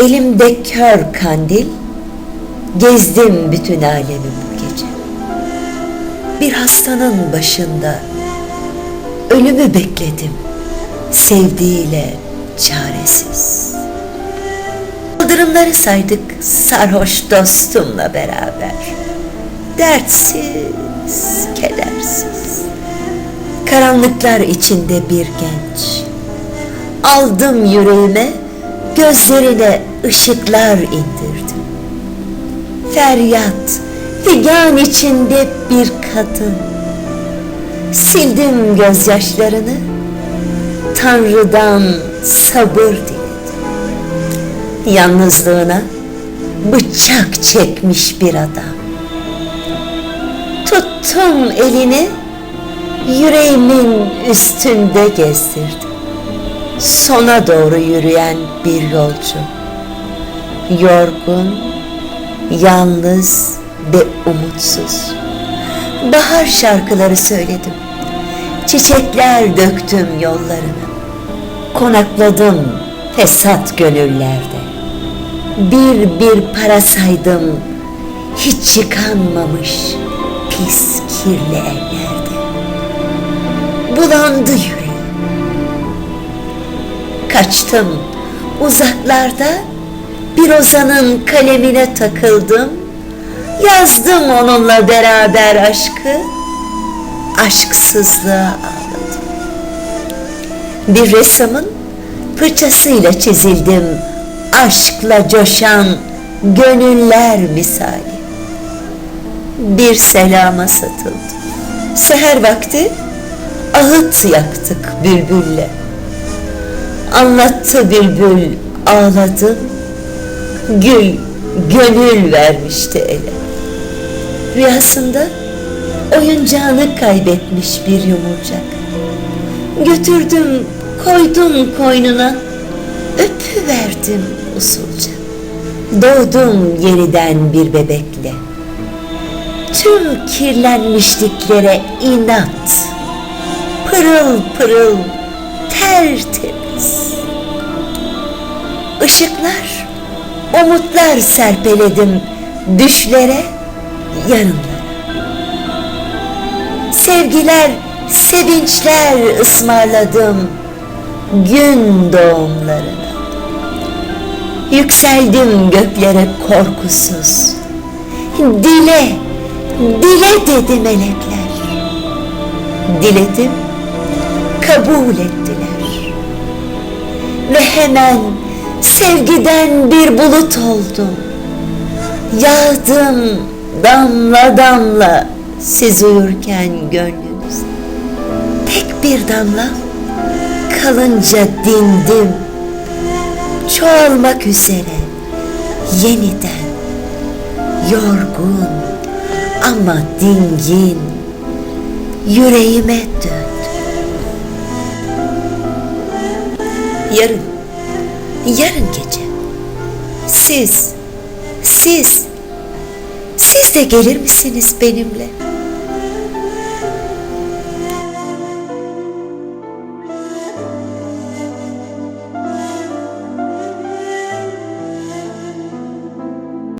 Elimde kör kandil, gezdim bütün alemi bu gece. Bir hastanın başında ölümü bekledim, sevdiğiyle çaresiz. Yıldırımları saydık sarhoş dostumla beraber. Dertsiz, kedersiz. Karanlıklar içinde bir genç. Aldım yüreğime, gözlerine ışıklar indirdim. Feryat, figan içinde bir kadın. Sildim gözyaşlarını, Tanrı'dan sabır diledim. Yalnızlığına bıçak çekmiş bir adam. Tuttum elini, yüreğimin üstünde gezdirdim. Sona doğru yürüyen bir yolcu. Yorgun, yalnız ve umutsuz. Bahar şarkıları söyledim. Çiçekler döktüm yollarına. Konakladım fesat gönüllerde. Bir bir para saydım, hiç yıkanmamış pis kirli ellerde. Bulandı yüreğim. Kaçtım uzaklarda bir ozanın kalemine takıldım. Yazdım onunla beraber aşkı, aşksızlığa ağladım. Bir ressamın fırçasıyla çizildim aşkla coşan gönüller misali. Bir selama satıldım. Seher vakti ahıt yaktık bülbülle. Anlattı bülbül ağladım. Gül gönül vermişti ele. Rüyasında oyuncağını kaybetmiş bir yumurcak. Götürdüm, koydum koynuna, öpüverdim usulca. Doğdum yeniden bir bebekle. Tüm kirlenmişliklere inat, pırıl pırıl, tertemiz. Işıklar, umutlar serpeledim düşlere, yarınlara. Sevgiler, sevinçler ısmarladım gün doğumlarına. Yükseldim göklere korkusuz. Dile, dile dedi melekler. Diledim, kabul ettiler. Ve hemen sevgiden bir bulut oldum. Yağdım damla damla siz uyurken gönlünüz. Tek bir damla kalınca dindim. Çoğalmak üzere yeniden yorgun ama dingin yüreğime döndü. Yarın, yarın gece siz, siz, siz de gelir misiniz benimle?